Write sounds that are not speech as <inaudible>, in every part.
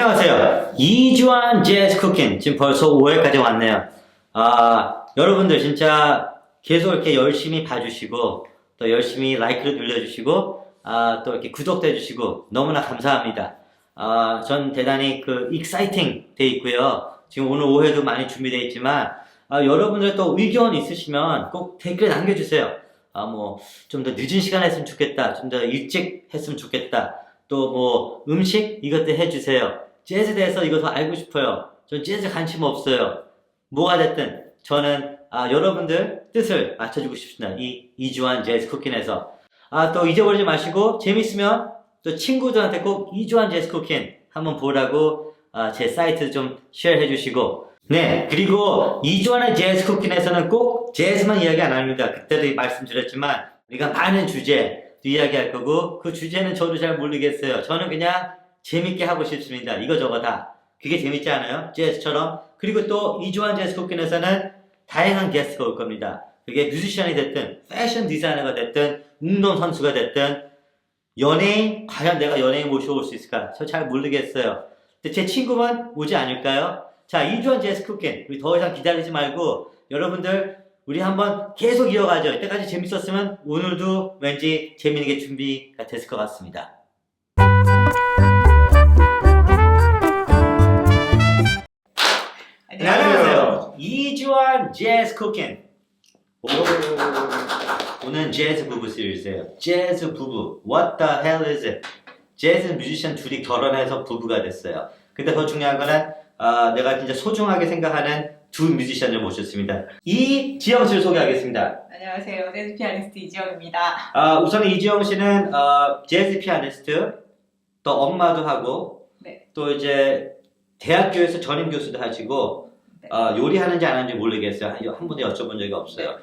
안녕하세요. 이주한 재즈 쿠킹. 지금 벌써 5회까지 왔네요. 아, 여러분들 진짜 계속 이렇게 열심히 봐주시고, 또 열심히 라이크를 눌러주시고, 아, 또 이렇게 구독도 해주시고, 너무나 감사합니다. 아, 전 대단히 그, 익사이팅 돼 있고요. 지금 오늘 5회도 많이 준비되어 있지만, 아, 여러분들 또 의견 있으시면 꼭 댓글 남겨주세요. 아, 뭐, 좀 더 늦은 시간에 했으면 좋겠다. 좀 더 일찍 했으면 좋겠다. 또 뭐, 음식 이것도 해주세요. 재즈에 대해서 더 알고 싶어요. 전 재즈 관심 없어요. 뭐가 됐든, 저는, 아, 여러분들 뜻을 맞춰주고 싶습니다. 이, 이주한 재즈 쿠킹에서. 아, 또 잊어버리지 마시고, 재밌으면 또 친구들한테 꼭 이주한 재즈 쿠킹 한번 보라고, 아, 제 사이트 좀 쉐어 해 주시고, 네, 그리고 이주환의 재즈 쿠킹에서는 꼭 재즈만 이야기 안 합니다. 그때도 말씀드렸지만 우리가 많은 주제 이야기할 거고 그 주제는 저도 잘 모르겠어요. 저는 그냥 재밌게 하고 싶습니다. 이거 저거 다. 그게 재밌지 않아요? 재즈처럼. 그리고 또 이주환 재즈 쿠킹에서는 다양한 게스트가 올 겁니다. 그게 뮤지션이 됐든 패션 디자이너가 됐든 운동 선수가 됐든 연예인 과연 내가 연예인 모셔올 수 있을까? 저 잘 모르겠어요. 근데 제 친구만 오지 않을까요? 자, 이주환 재즈 쿠킹. 우리 더 이상 기다리지 말고, 여러분들, 우리 한번 계속 이어가죠. 이때까지 재밌었으면 오늘도 왠지 재미있게 준비가 됐을 것 같습니다. 안녕하세요. 이주환 재즈 쿠킹. 오, 오늘 재즈 부부 시리즈예요. 재즈 부부. What the hell is it? 재즈 뮤지션 둘이 결혼해서 부부가 됐어요. 근데 더 중요한 거는 아, 내가 진짜 소중하게 생각하는 두 뮤지션을 모셨습니다. 이지영 씨를 소개하겠습니다. 안녕하세요. 재즈 피아니스트 이지영입니다. 아, 우선 이지영 씨는 어, 재즈 피아니스트, 또 엄마도 하고, 네. 또 이제 대학교에서 전임 교수도 하시고, 네. 어, 요리하는지 안 하는지 모르겠어요. 한, 한 번도 여쭤본 적이 없어요.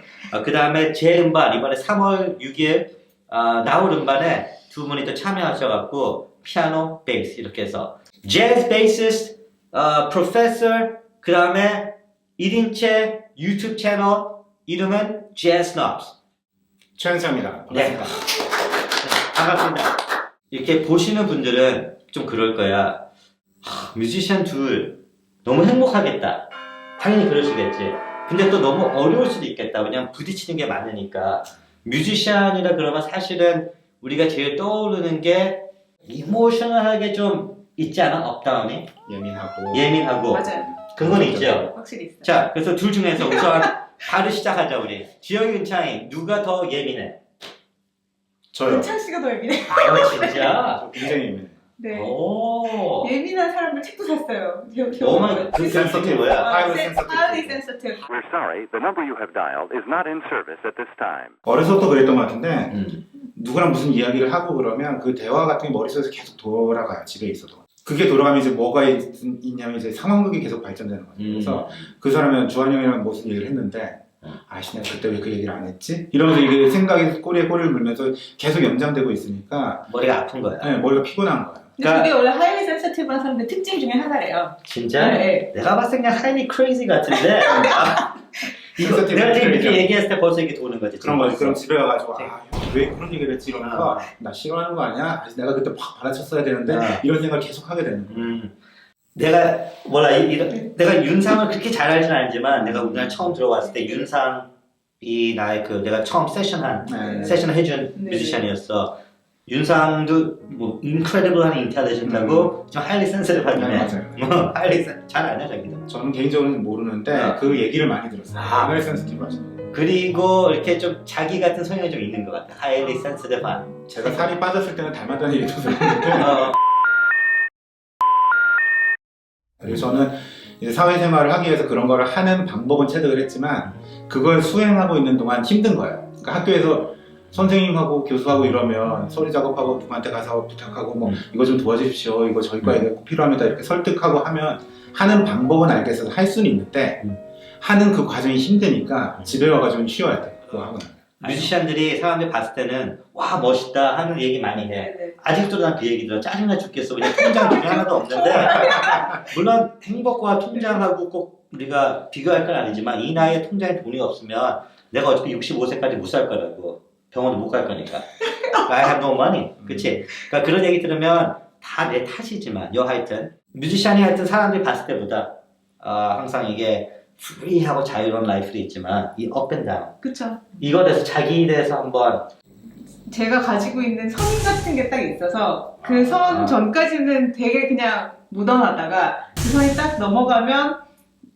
그 다음에 제 음반, 이번에 3월 6일 아, 나올 음반에 두 분이 또 참여하셔갖고, 피아노, 베이스 이렇게 해서 재즈 베이시스트, 어, 프로페서, 그 다음에 1인체 유튜브 채널 이름은 재즈 넙스. 최현수입니다. 네. 반갑습니다. 반갑습니다. 이렇게 보시는 분들은 좀 그럴 거야. 하, 뮤지션 둘 너무 행복하겠다. 당연히 그러시겠지. 근데 또 너무 어려울 수도 있겠다. 왜냐면 부딪히는 게 많으니까. 뮤지션이라 그러면 사실은 우리가 제일 떠오르는 게 이모셔널하게 좀 있지 않아? 업다운이? 예민하고 예민하고. 맞아요. 그건 있죠. 확실히 있어요. 자, 그래서 둘 중에서 우선 바로 시작하자, 우리. 지영이, 은창이, 누가 더 예민해? 저요. 은찬 씨가 더 예민해. 아, 진짜? 저 굉장히 예민해요. 네. 오. 예민한 사람을 책도 샀어요. 어머니, 그 센서티브 뭐야? highly sensitive. 하이리 센서티브. We're sorry, the number you have dialed is not in service at this time. 어려서부터 그랬던 것 같은데 음. 누구랑 무슨 이야기를 하고 그러면 그 대화 같은 게 머릿속에서 계속 돌아가요. 집에 있어도. 그게 돌아가면 이제 뭐가 있, 있냐면 이제 상황극이 계속 발전되는 거예요. 그래서 그 사람은 주한이 형이랑 무슨 얘기를 했는데 음. 아씨 내가 그때 왜 그 얘기를 안 했지? 이러면서 이게 생각이 꼬리에 꼬리를 물면서 계속 연장되고 있으니까 머리가 아픈 거야. 네, 머리가 피곤한 거예요. 근데 그러니까- 그게 원래 하이리 센서티브한 사람들 특징 중에 하나래요. 진짜? 네. 내가 봤을 때 그냥 하이리 크레이지 같은데. <laughs> 아, 이거 내가 지금 이렇게. 얘기했을 때 벌써 이게 도는 거지. 그런 거지. 그럼. 집에 가가지고 아, 왜 그런 얘기를 했지 이러면서 나 싫어하는 거 아니야? 아직 내가 그때 확 받아쳤어야 되는데 아. 이런 생각 을 계속 하게 되는 거예요. 음. 내가 뭐라 이, 이, 내가 윤상을 그렇게 잘 알지는 않지만 내가 우리나라 처음 들어왔을 때 윤상이 나의 그 내가 처음 세션한 네. 세션을 해준 네. 뮤지션이었어. 윤상도 뭐 인크레디블한 인텔리전트하고 좀 하이리 센서티브하긴 네, 해. 맞아요. 뭐 <laughs> 하이리 센- 잘 알냐 자기도. 저는 개인적으로는 모르는데 아. 그 얘기를 많이 들었어요. 아. 하이 센스티브 하시는 그리고 이렇게 좀 자기 같은 성향이 좀 있는 것 같아. 하이리 센서티브한. 제가 살이 빠졌을 때는 닮았다는 얘기도 들었는데 어, 그래서 저는 이제 사회생활을 하기 위해서 그런 거를 하는 방법은 체득을 했지만 그걸 수행하고 있는 동안 힘든 거예요. 그러니까 학교에서 선생님하고 교수하고 이러면 소리 작업하고 누구한테 가서 부탁하고 뭐 음. 이거 좀 도와주십시오. 이거 저희 과에 꼭 필요합니다. 이렇게 설득하고 하면 하는 방법은 알겠어서 할 수는 있는데 음. 하는 그 과정이 힘드니까 집에 와가지고 쉬어야 돼. 그거 하고 나면. 뮤지션들이 사람들이 봤을 때는 와 멋있다 하는 얘기 많이 해. 네, 네. 아직도 난 그 얘기 들어 짜증나 죽겠어. 그냥 통장 돈이 하나도 없는데 <laughs> 물론 행복과 통장하고 꼭 우리가 비교할 건 아니지만 이 나이에 통장에 돈이 없으면 내가 어차피 65세까지 못 살 거라고 병원도 못갈 거니까 <laughs> I have no money. 그치? 그러니까 그런 얘기 들으면 다 내 탓이지만 여하튼 뮤지션이 하여튼 사람들이 봤을 때보다 아, 항상 이게 프리하고 자유로운 라이프도 있지만 이 업앤다운 그쵸. 이거에 대해서 자기에 대해서 한번 제가 가지고 있는 선 같은 게 딱 있어서 그 선 아. 전까지는 되게 그냥 무던하다가 그 선이 딱 넘어가면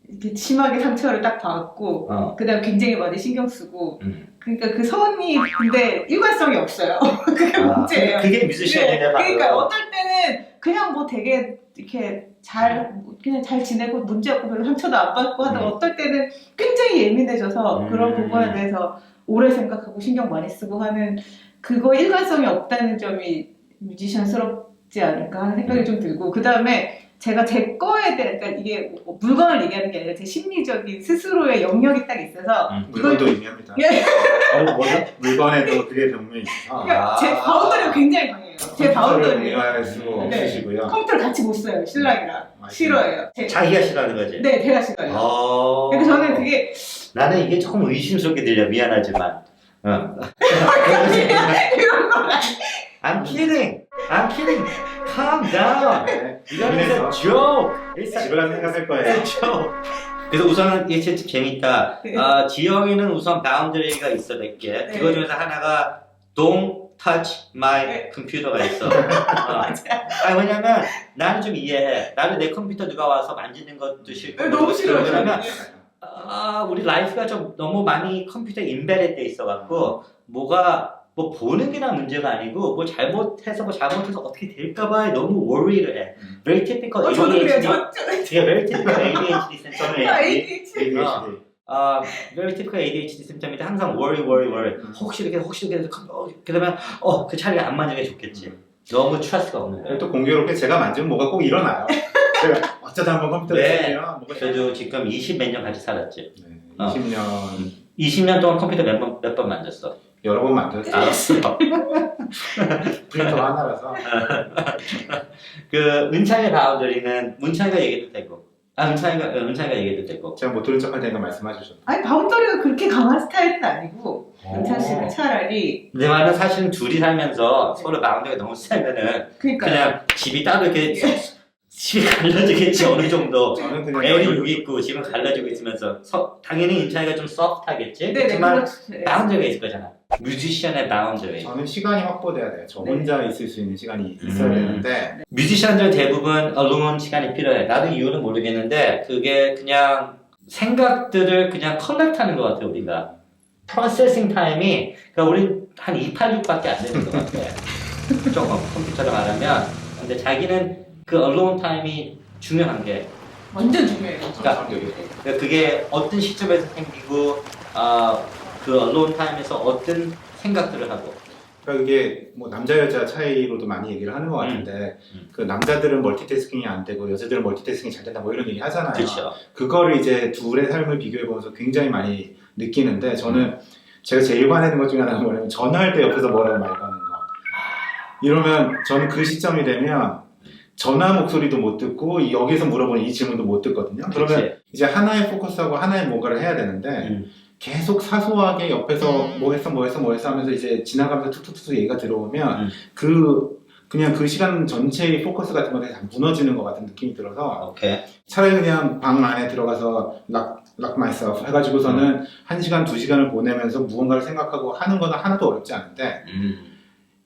이렇게 심하게 상처를 딱 받고 어, 그다음 굉장히 많이 신경 쓰고 음. 그러니까 그 선이 근데 일관성이 없어요. <laughs> 그게 아, 문제예요. 그게 뮤지션이네 네, 바로. 그러니까 어떨 때는 그냥 뭐 되게 이렇게 잘 그냥 잘 지내고 문제 없고 별로 상처도 안 받고 하다 가 음. 어떨 때는 굉장히 예민해져서 음. 그런 부분에 대해서 오래 생각하고 신경 많이 쓰고 하는 그거 일관성이 없다는 점이 뮤지션스럽지 않을까 하는 생각이 음. 좀 들고 그 다음에 제가 제 거에 대한 그러니까 이게 뭐 물건을 얘기하는 게 아니라 제 심리적인 스스로의 영역이 딱 있어서 음. 물건도 의미합니다. 예. 어, 뭐죠? 물건에도 그게 병명이 있어서 그러니까 제 아. 바운더리가 굉장히 강해요. 제 바운더리 이해할 수 네. 없으시고요. 컴퓨터를 같이 못 써요 신랑이랑 아, 싫어해요. 제- 자기가 싫어하는 거지. 네, 제가 싫어요. 어. 그러니까 저는 그게 나는 이게 조금 의심스럽게 들려 미안하지만. 어. 이런 거 I'm kidding. I'm kidding. Calm down. 네. 이거는 그래서 joke. It's a 집에 가서 생각할 거예요. joke. 그래서 우선은 이게 진짜 재밌다. 네. 아, 지영이는 우선 바운더리가 있어 몇 개. 네. 그거 중에서 하나가 don't touch my 네. 컴퓨터가 있어. <laughs> 어. 아니 왜냐면 나는 좀 이해해. 나는 내 컴퓨터 누가 와서 만지는 것도 싫고. 네, 너무 싫어요. 왜냐면. 아, 우리 라이프가 좀 너무 많이 컴퓨터에 인베레 돼 있어갖고 뭐가 뭐 보는 게나 문제가 아니고 뭐 잘못해서 뭐 잘못해서 어떻게 될까봐 너무 worry를 해. 음. Very typical 어, 저도 그래요. ADHD. 저, 저, 되게 very typical ADHD symptom이에요. ADHD. ADHD. 아, very typical ADHD symptom인데 항상 worry, worry, worry. 음. 혹시 이렇게 혹시 이렇게 해서 어, 그러면 어, 그 차라리 안 만지는 게 좋겠지. 너무 트러스가 없는 거야. 또 공교롭게 제가 만지면 뭐가 꼭 일어나요. <laughs> 제가 어쩌다 한번 컴퓨터를 네. 쓰면 뭐가 저도 지금 20 몇 년 같이 살았지. 네, 어. 20년 20년 동안 컴퓨터 몇번몇번 만졌어. 여러 번 만들었어요. 알았어. <laughs> 프린터 하나라서. 그 은찬이 바운더리는 문찬이가 얘기해도 되고 아 은찬이가 어, 은찬이가 얘기해도 되고. 제가 못 들은 척할 테니까 말씀해 주셔도 아니 바운더리가 그렇게 강한 스타일은 아니고 은찬 씨는 차라리 내 말은 사실은 둘이 살면서 서로 바운더리가 너무 세면은 그러니까 그냥 집이 따로 이렇게 집이 갈라지겠지 어느 정도. 저는 그냥 애는 여기 있고 집은 갈라지고 있으면서 서- 당연히 은찬이가 좀 소프트하겠지? 네네 그렇지만 그렇죠. 네. 바운더리가 있을 거잖아 뮤지션의 바운더리 저는 시간이 확보돼야 돼요. 저 네. 혼자 있을 수 있는 시간이 있어야 음. 되는데 뮤지션들 대부분 alone 시간이 필요해. 나도 이유는 모르겠는데 그게 그냥 생각들을 그냥 컬렉트하는 것 같아 우리가. 프로세싱 타임이 그러니까 우리 한 286밖에 안 되는 것 같아. <laughs> 조금 컴퓨터로 말하면. 근데 자기는 그 alone 타임이 중요한 게 완전 중요해요. 그러니까 그러니까 그게 어떤 시점에서 생기고 아, 그 alone 타임에서 어떤 생각들을 하고 그러니까 이게 뭐 남자 여자 차이로도 많이 얘기를 하는 것 같은데 음. 그 남자들은 멀티태스킹이 안 되고 여자들은 멀티태스킹이 잘 된다 뭐 이런 얘기 하잖아요. 그렇죠. 그거를 이제 둘의 삶을 비교해 보면서 굉장히 많이 느끼는데 저는 제가 제일 화내는 것 중에 하나가 뭐냐면 전화할 때 옆에서 뭐라고 말 거는 거. 이러면 저는 그 시점이 되면 전화 목소리도 못 듣고 이- 여기서 물어보는 이 질문도 못 듣거든요. 그러면 그렇지. 이제 하나에 포커스하고 하나에 뭔가를 해야 되는데 음. 계속 사소하게 옆에서 뭐 했어 뭐 했어 뭐 했어 하면서 이제 지나가면서 툭툭툭 얘기가 들어오면 음. 그 그냥 그 시간 전체의 포커스 같은 것들이 다 무너지는 것 같은 느낌이 들어서 오케이. 차라리 그냥 방 안에 들어가서 lock, lock myself 해가지고서는 한 시간 두 시간을 보내면서 무언가를 생각하고 하는 거는 하나도 어렵지 않은데 음.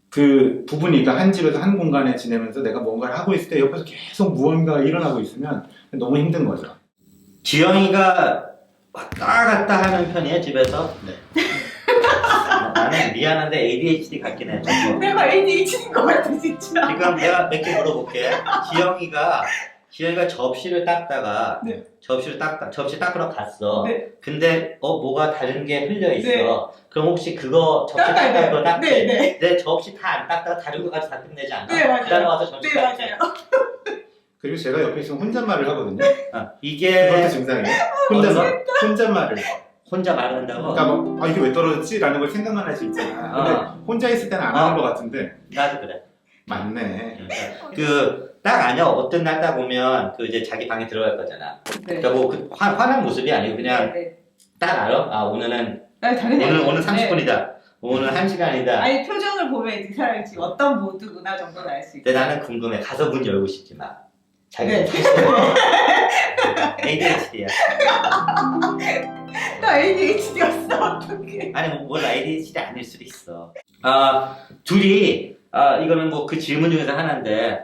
그 부분이 그러니까 한 집에서 한 공간에 지내면서 내가 뭔가를 하고 있을 때 옆에서 계속 무언가가 일어나고 있으면 너무 힘든 거죠. 지영이가 왔다 갔다 하는 편이에요 집에서? 네. <laughs> 어, 나는 미안한데 ADHD 같긴 해. 내가 ADHD인 것 같아 진짜. 지금 내가 몇 개 물어볼게. 지영이가 지영이가 접시를 닦다가 네. 접시를 닦다 접시 닦으러 갔어. 네. 근데 어 뭐가 다른 게 흘려 있어. 네. 그럼 혹시 그거 접시 닦아야 닦을 거 돼요. 닦지? 네, 네. 내 접시 다 안 닦다가 다른 거 가서 다 끝내지 않아? 네, 맞아요. 그다음에 와서 접시 네 닦지. 맞아요. 그리고 제가 옆에 있으면 혼잣말을 하거든요. 어, 그것도 이게 증상이에요. 혼잣말, 혼잣말을. 혼자 말한다고? 그러니까 뭐, 아, 이게 왜 떨어졌지? 라는 걸 생각만 할 수 있잖아. 근데 아. 혼자 있을 때는 안 아. 하는 것 같은데. 나도 그래. 맞네. 그딱 아니야 어떤 날 딱 오면 그 이제 자기 방에 들어갈 거잖아. 네. 그러니까 뭐그 화난 모습이 아니고 그냥 네. 딱 알아. 아 오늘은 아, 당연히 오늘. 오늘 네. 30분이다. 오늘 1 시간이다. 아니 표정을 보면 이 사람이 지금 어떤 모드구나 정도는 알 수 있고. 근데 나는 궁금해. 가서 문 열고 싶지 마. 자기가 네. ADHD야. 나 ADHD였어 어떡해 아니 뭐, 뭘 ADHD 아닐 수도 있어. 아 둘이 아 이거는 뭐 그 질문 중에서 하나인데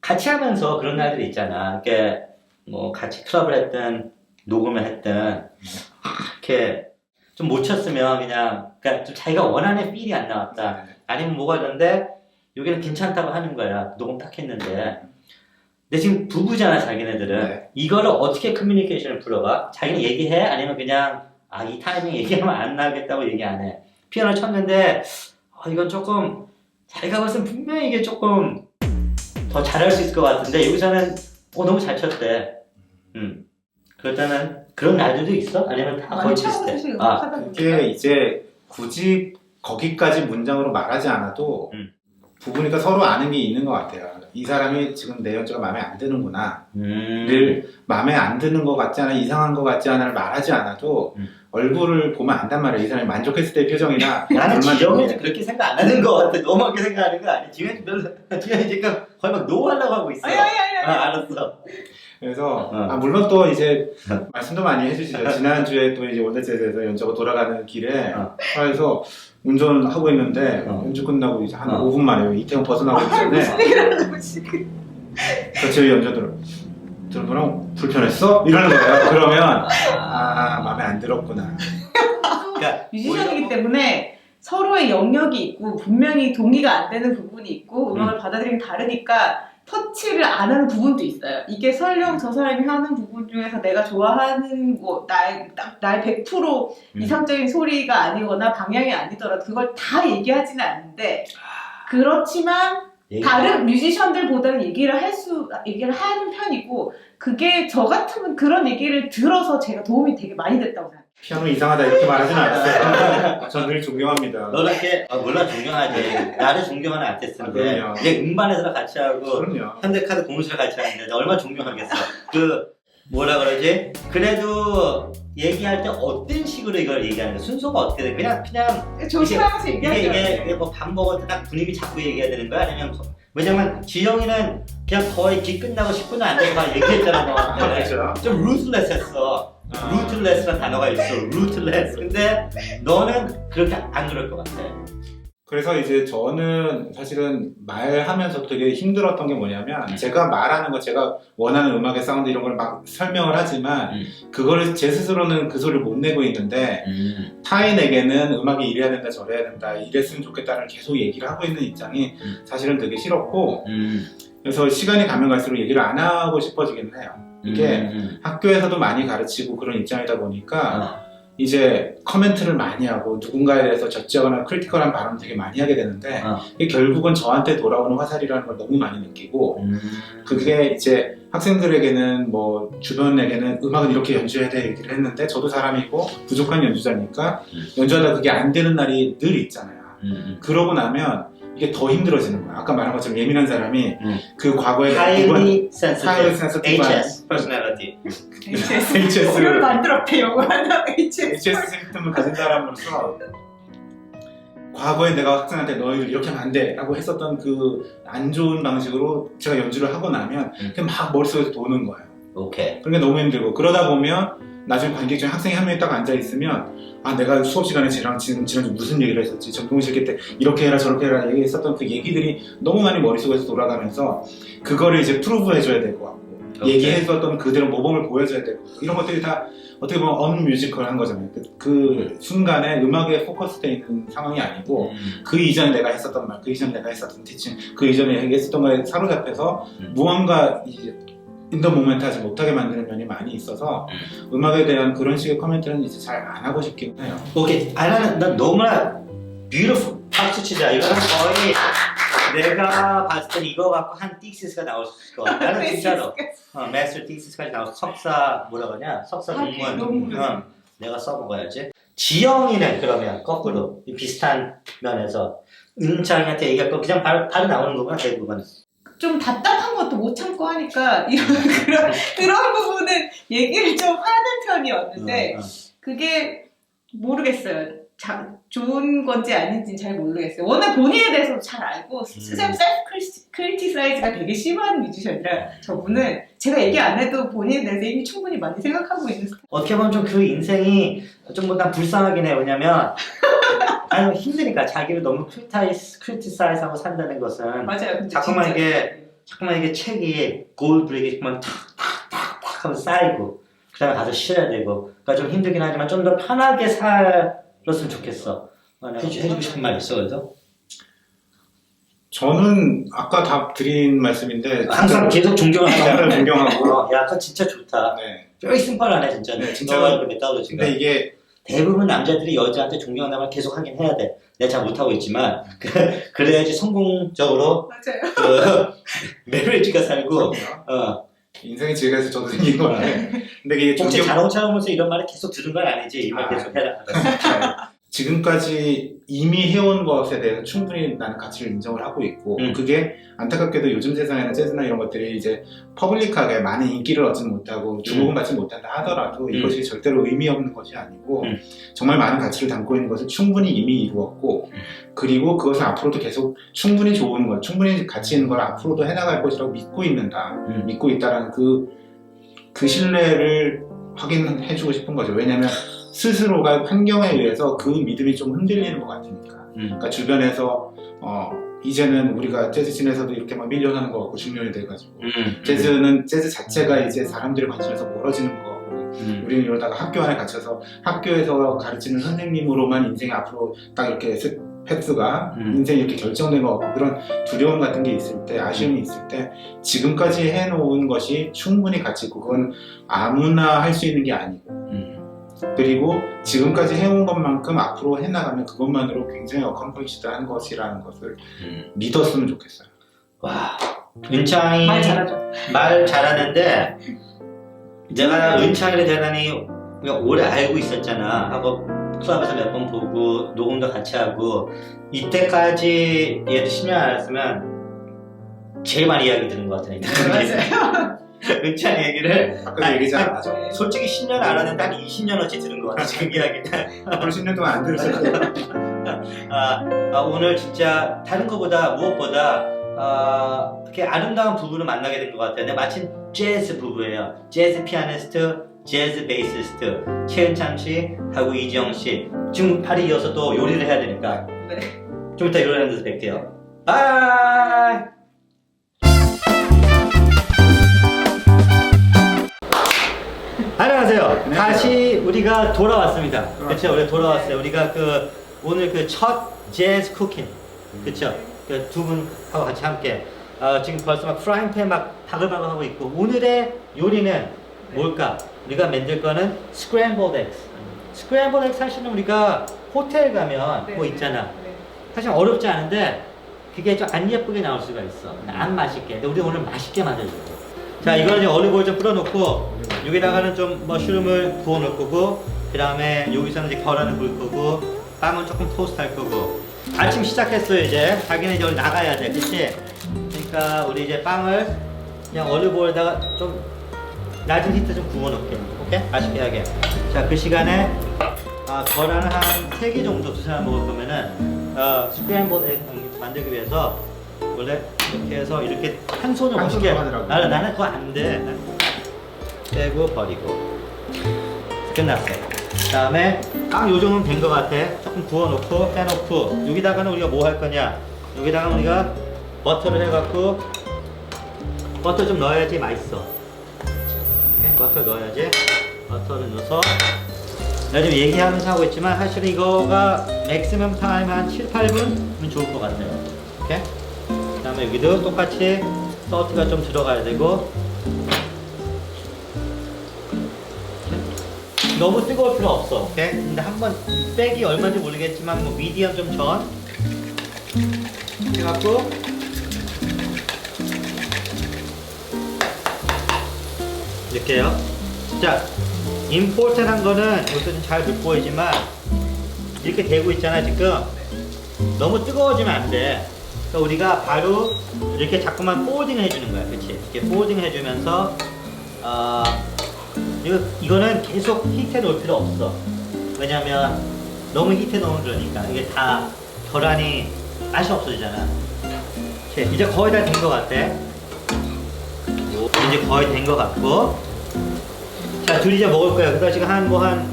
같이 하면서 그런 날들이 있잖아. 이렇게 뭐 같이 클럽을 했든 녹음을 했든 이렇게 좀 못 쳤으면 그냥 그러니까 좀 자기가 원하는 필이 안 나왔다. 아니면 뭐가 있는데 여기는 괜찮다고 하는 거야. 녹음 딱 했는데. 근데 지금 부부잖아 자기네들은. 네. 이거를 어떻게 커뮤니케이션을 풀어가? 자기는 얘기해? 아니면 그냥 아 이 타이밍 얘기하면 안 나겠다고 얘기 안 해. 피아노 쳤는데 아, 이건 조금 자기가 봤을 때 분명히 이게 조금 더 잘할 수 있을 것 같은데 여기서는 어 너무 잘 쳤대. 음. 그럴 때는 그런 날들도 있어? 아니면 다 거의 비슷해? 아, 그게 이제 굳이 거기까지 문장으로 말하지 않아도 음. 부부니까 서로 아는 게 있는 것 같아요. 이 사람이 지금 내 연주가 마음에 안 드는구나. 음. 를 마음에 안 드는 것 같지 않아, 이상한 것 같지 않아를 말하지 않아도 음. 얼굴을 보면 안단 말이야. 이 사람이 만족했을 때의 표정이나 <laughs> 나는 얼마나 지영이는 그렇게 생각 안 하는 것 같아. 너무하게 생각하는 거 아니야? 지영이 별로, <laughs> 지영이 지금 거의 막 노하려고 하고 있어. 아니 아니 아니 아니 아, 알았어. 그래서 어. 아, 물론 또 이제 말씀도 많이 해주시죠. <laughs> 지난 주에 또 이제 월드제에서 연주가 돌아가는 길에 어. 차에서 운전하고 있는데 어. 연주 끝나고 이제 한 어. 5분 만에 이태원 벗어나고 있는데 무슨 얘기를 하는 지금 저 연주들 들어보면 불편했어? 이러는 거예요. 그러면 아 마음에 안 들었구나. 그러니까 뮤지션이기 때문에 서로의 영역이 있고 분명히 동의가 안 되는 부분이 있고 음악을 받아들이면 다르니까 터치를 안 하는 부분도 있어요. 이게 설령 저 사람이 하는 부분 중에서 내가 좋아하는 뭐 나의 나- 나의 100% 음. 이상적인 소리가 아니거나 방향이 아니더라도 그걸 다 얘기하지는 않는데 그렇지만 얘기- 다른 뮤지션들보다는 얘기를 할 수, 얘기를 하는 편이고, 그게 저 같으면 그런 얘기를 들어서 제가 도움이 되게 많이 됐다고 생각해요. 피아노 이상하다 이렇게 말하진 않았어요. <laughs> 전 늘 존경합니다. 너는 이렇게 아, 물론 존경하지. 나를 존경하는 아티스트인데 아, 그럼요. 얘 음반에서 같이 하고 그럼요. 현대카드 공수를 같이 하는데 얼마나 존경하겠어. 그 뭐라 그러지? 그래도 얘기할 때 어떤 식으로 이걸 얘기하는 거야? 순서가 어떻게 돼? 그냥 그냥 조심하면서 이게 얘기하죠. 이게, 이게 뭐밥 먹을 때 딱 분위기 잡고 얘기해야 되는 거야? 아니면 거- 왜냐면 지영이는 그냥 거의 기 끝나고 10분도 안 돼서 막 얘기했잖아 너한테. <laughs> 그렇죠. 좀 루틀레스했어. 아. 루틀레스라는 단어가 있어. 루틀레스. 근데 너는 그렇게 안 그럴 것 같아. 그래서 이제 저는 사실은 말하면서 되게 힘들었던 게 뭐냐면 음. 제가 말하는 거 제가 원하는 음악의 사운드 이런 걸 막 설명을 하지만 음. 그거를 제 스스로는 그 소리를 못 내고 있는데 타인에게는 음악이 이래야 된다 저래야 된다 이랬으면 좋겠다를 계속 얘기를 하고 있는 입장이 음. 사실은 되게 싫었고 음. 그래서 시간이 가면 갈수록 얘기를 안 하고 싶어지기는 해요. 이게 음. 학교에서도 많이 가르치고 그런 입장이다 보니까 어. 이제 커멘트를 많이 하고 누군가에 대해서 적지하거나 크리티컬한 발언을 되게 많이 하게 되는데 어. 이게 결국은 저한테 돌아오는 화살이라는 걸 너무 많이 느끼고 음. 그게 이제 학생들에게는 뭐 주변에게는 음악은 이렇게 연주해야 돼 얘기를 했는데 저도 사람이고 부족한 연주자니까 음. 연주하다 그게 안 되는 날이 늘 있잖아요. 음. 그러고 나면 이게 더 힘들어지는 거야. 아까 말한 것처럼 예민한 사람이 음. 그 과거에 highly sensitive sensitive HS personality. HS. 오늘 만들었대, 영어 하나. HS. HS 심пт을 가진 사람으로서 과거에 내가 학생한테 너희들 이렇게 하면 안 돼! 라고 했었던 그 안 좋은 방식으로 제가 연주를 하고 나면 음. 그냥 막 머릿속에서 도는 거예요. 오케이. 그러니까 너무 힘들고 그러다 보면 나중에 관객 중에 학생이 한 명이 딱 앉아 있으면 아 내가 수업 시간에 쟤랑 지금 지난주 무슨 얘기를 했었지 전공실 때 이렇게 해라 저렇게 해라 얘기했었던 그 얘기들이 너무 많이 머릿속에서 돌아가면서 그거를 이제 프루브 해줘야 될 것 같고. 얘기했었던 그대로 모범을 보여줘야 되고 이런 것들이 다 어떻게 보면 언뮤지컬한 거잖아요 그, 그 순간에 음악에 포커스되어 있는 상황이 아니고 음. 그 이전에 내가 했었던 말, 그 이전에 내가 했었던 티칭, 그 이전에 얘기했었던 거에 사로잡혀서 음. 무언가 인더 모멘트 하지 못하게 만드는 면이 많이 있어서 음. 악에 대한 그런 식의 코멘트는 이제 잘 안 하고 싶긴 해요. 오케이. 아, 나는, 난 너무나 beautiful. 박수 치자. 이거는 거의 내가 봤을 땐 이거 갖고 한 틱시스가 나올 수 있을 것 같아. 나는 진짜로. 어, 마스터 틱시스까지 나와서 석사, 뭐라 그러냐? 석사 아, 논문. 논문. 어, 내가 써먹어야지. 지영이는 그러면 거꾸로 이 비슷한 면에서 은창이한테 얘기할 거 그냥 바로, 바로 나오는 거구나 대부분. 좀 답답한 것도 못 참고 하니까 이런 <laughs> 그런 그런 부분은 얘기를 좀 하는 편이었는데 어, 어. 그게 모르겠어요. 자, 좋은 건지 아닌지 잘 모르겠어요. 워낙 본인에 대해서 잘 알고 음. 셀프 크리스 크리티사이즈가 되게 심한 뮤지션이라 저분은 제가 얘기 안 해도 본인에 대해서 이미 충분히 많이 생각하고 있는 스타일. 어떻게 보면 좀 그 인생이 좀난 불쌍하긴 해. 왜냐면 <laughs> 아니 힘드니까 자기를 너무 크리타이스 크리티사이즈하고 산다는 것은 맞아요. 자꾸만 진짜- 이게 자꾸만 이게 책이 골드브릭이 정말 탁탁탁탁 하면 쌓이고 그다음에 가서 쉬어야 되고 그러니까 좀 힘들긴 하지만 좀 더 편하게 살 았으면 좋겠어. 해주, 해주고 싶은 말 있어 그래도? 저는 아까 답 드린 말씀인데 항상 계속 진짜로 하잖아. 존경하고 어, 야, 그거 진짜 좋다. 네. very simple 하네 진짜. 네, 진짜. 너가 이렇게 메타로지가. 근데 이게 대부분 남자들이 여자한테 존경한다는 말 계속 하긴 해야 돼. 내가 잘 못하고 있지만 그, 그래야지 성공적으로 맞아요. 그 <laughs> 메리지가 살고 어, 인생의 지혜에서 저도 생긴 건데 근데 이게 혹시 존경 자동차 오면서 이런 말을 계속 들은 건 아니지? 이 말 아. 계속 해라. 지금까지 이미 해온 것에 대해서 충분히 나는 가치를 인정을 하고 있고 음. 그게 안타깝게도 요즘 세상에는 재즈나 이런 것들이 이제 퍼블릭하게 많은 인기를 얻지 못하고 주목은 받지 못한다 하더라도 음. 이것이 절대로 의미 없는 것이 아니고 음. 정말 많은 가치를 담고 있는 것을 충분히 이미 이루었고 음. 그리고 그것을 앞으로도 계속 충분히 좋은 것, 충분히 가치 있는 걸 앞으로도 해나갈 것이라고 믿고 있는다, 음. 믿고 있다라는 그, 그 신뢰를 확인해주고 싶은 거죠. 왜냐하면 스스로가 환경에 의해서 그 믿음이 좀 흔들리는 것 같으니까. 음. 그러니까 주변에서 어, 이제는 우리가 재즈 씬에서도 이렇게 막 밀려나는 것 같고 중년이 돼가지고 음. 재즈는 재즈 자체가 이제 사람들의 관심에서 멀어지는 것 같고 음. 우리는 이러다가 학교 안에 갇혀서 학교에서 가르치는 선생님으로만 인생이 앞으로 딱 이렇게 스- 패스가 음. 인생이 이렇게 결정된 것 같고 그런 두려움 같은 게 있을 때 아쉬움이 있을 때 지금까지 해놓은 것이 충분히 가치 있고 그건 아무나 할 수 있는 게 아니고 음. 그리고 지금까지 해온 것만큼 앞으로 해나가면 그것만으로 굉장히 어컴플리시드한 것이라는 것을 음. 믿었으면 좋겠어요. 와, 은창이 말 잘하죠. 말 잘하는데 내가 은창이를 대단히 그냥 오래 알고 있었잖아. 하고 클럽에서 몇 번 보고 녹음도 같이 하고 이때까지 얘도 10년 알았으면 제일 많이 이야기 들은 것 같아. <laughs> 네, 맞아요. 은창 얘기를 아니, 얘기 잘 안 하죠. 솔직히 10년 알았는데 한 20년어치 들은 것 같아. 지금 이야기는. 앞으로 10년 동안 안 거예요. <laughs> 아, 아, 오늘 진짜 다른 것보다 무엇보다 아, 이렇게 아름다운 부부를 만나게 된 것 같아요. 근데 마침 재즈 부부예요. 재즈 피아니스트, 재즈 베이시스트 최은찬 씨 하고 이지영 씨. 지금 팔이 이어서 또 요리를 해야 되니까 네. 좀 이따 요리하는 데서 뵐게요. 바이! 안녕하세요. 안녕하세요. 다시 우리가 돌아왔습니다. 그렇죠? 우리 돌아왔어요. 우리가 그 오늘 그 첫 재즈 쿠킹, 그렇죠? 그 두 분하고 같이 함께 어, 지금 벌써 막 프라이팬 막 바글바글 하고 있고 오늘의 요리는 뭘까? 우리가 만들 거는 스크램블드 엑스. 스크램블드 엑스 사실은 우리가 호텔 가면 네. 뭐 있잖아. 네. 사실 어렵지 않은데 그게 좀 안 예쁘게 나올 수가 있어. 안 맛있게. 근데 우리 오늘 맛있게 만들려고. 자, 이거는 이제 올리브오일 좀 뿌려놓고 여기다가는 좀 머쉬룸을 부어 놓을 거고 그 다음에 여기서는 이제 계란을 볼 거고 빵은 조금 토스트 할 거고 아침 시작했어요 이제 자기는 이제 오늘 나가야 돼 그치? 그러니까 우리 이제 빵을 그냥 올리브오일에다가 좀 낮은 히트 좀 구워 놓게 오케이? 맛있게 하게. 자 그 시간에 아, 계란을 한 3개 정도 두 사람 먹을 거면은 어, 스크램블 에그 만들기 위해서 원래 이렇게 해서 이렇게 한 손으로 한 멋있게 손으로 하더라고요. 나는, 나는 그거 안돼. 빼고 버리고. 끝났어요. 그 다음에 빵 요정은 된 것 같아. 조금 구워놓고 빼놓고. 여기다가는 우리가 뭐 할 거냐? 여기다가 우리가 버터를 해갖고 버터 좀 넣어야지 맛있어? 버터 넣어야지. 버터를 넣어서. 내가 지금 얘기하면서 하고 있지만 사실은 이거가 맥시멈 타임 한 7, 8분은 좋을 것 같아요. 오케이? 그 다음에 여기도 똑같이 소스가 좀 들어가야 되고. 너무 뜨거울 필요 없어. 오케이? 근데 한번 백이 얼마인지 모르겠지만 뭐 미디엄 좀 전 해갖고 이렇게요. 자 임포트한 거는 좀잘 돋보이지만 이렇게 되고 있잖아 지금. 너무 뜨거워지면 안 돼. 그러니까 우리가 바로 이렇게 자꾸만 폴딩을 해주는 거야 그치? 이렇게 폴딩을 해주면서 어, 이거, 이거는 계속 히트해 놓을 필요 없어. 왜냐면 너무 히트해 놓으면 그러니까. 이게 다 계란이 맛이 없어지잖아. 자, 이제 거의 다 된 것 같아. 오, 이제 거의 된 것 같고. 자, 둘이 이제 먹을 거야. 그래서 지금 한 뭐 한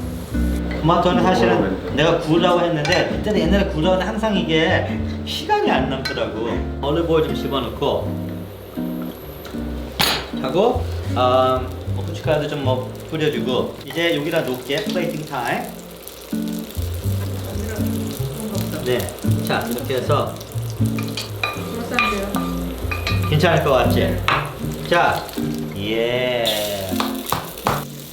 토마토는 사실은 내가 구우려고 했는데 그때는 옛날에 구우려고 했는데 항상 이게 시간이 안 남더라고. 올리브오일 좀 집어넣고 하고 음, 뭐 후춧가루도 좀 뭐 뿌려주고 이제 여기다 놓을게 플레이팅 타임. 네, 자 이렇게 해서. 괜찮을 것 같지? 자, 예.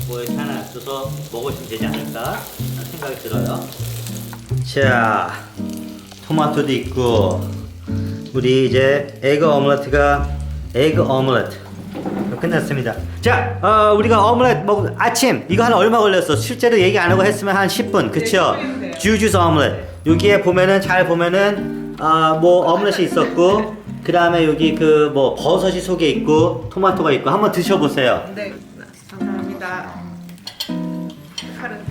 뭐 이렇게 하나 줘서 먹으시면 되지 않을까? 생각이 들어요. 자, 토마토도 있고, 우리 이제 에그 오믈렛가 에그 오믈렛 끝났습니다. 자, 어, 우리가 오믈렛 먹 아침 이거 한 얼마 걸렸어? 실제로 얘기 안 하고 했으면 한 10분, 그쵸? 네, 10분이면 돼요. 주주스 오믈렛. 여기에 보면은 잘 보면은 아 뭐 오믈렛이 있었고 그 다음에 여기 그 뭐 버섯이 속에 있고 토마토가 있고 한번 드셔보세요. 네, 감사합니다. 칼은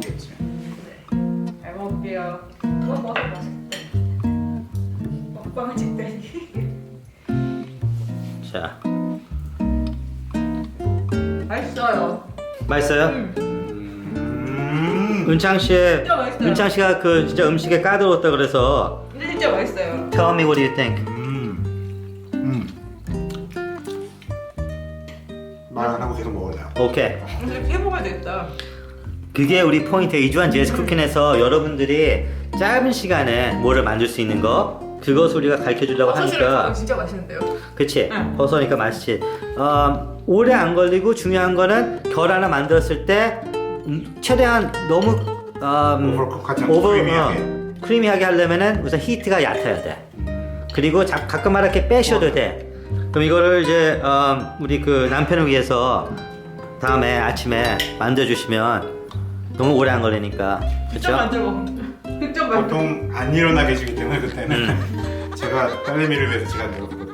네, 잘 먹을게요. 먹방을 찍다니. 자, 맛있어요. 맛있어요? 음. 은창 씨, 진짜 맛있어요. 은창 씨가 그 진짜 음식에 까다로웠다 그래서 근데 진짜 맛있어요. Tell me what you think. 오케이. 근데 해 먹어야 되겠다. 그게 우리 포인트 이주한 제스 쿠킹에서 여러분들이 짧은 시간에 뭐를 만들 수 있는 거 그것을 우리가 가르쳐 주려고 하니까 진짜 맛있는데요. 그치? 응. 버섯이니까 맛있지. 어, 오래 안 걸리고 중요한 거는 결 하나 만들었을 때 음, 최대한 너무 음, 오버쿡 하지 않고 크리미하게. 어, 크리미하게 하려면은 우선 히트가 얕아야 돼. 그리고 자, 가끔 이렇게 빼셔도 돼. 그럼 이거를 이제 어, 우리 그 남편을 위해서 다음에 아침에 만들어주시면 너무 오래 안 걸리니까. 직접 그쵸? 만들고. 직접 만들고. 보통 안 일어나 계시기 때문에 그때는 음. <laughs> 제가 딸내미를 위해서 시간 내어보도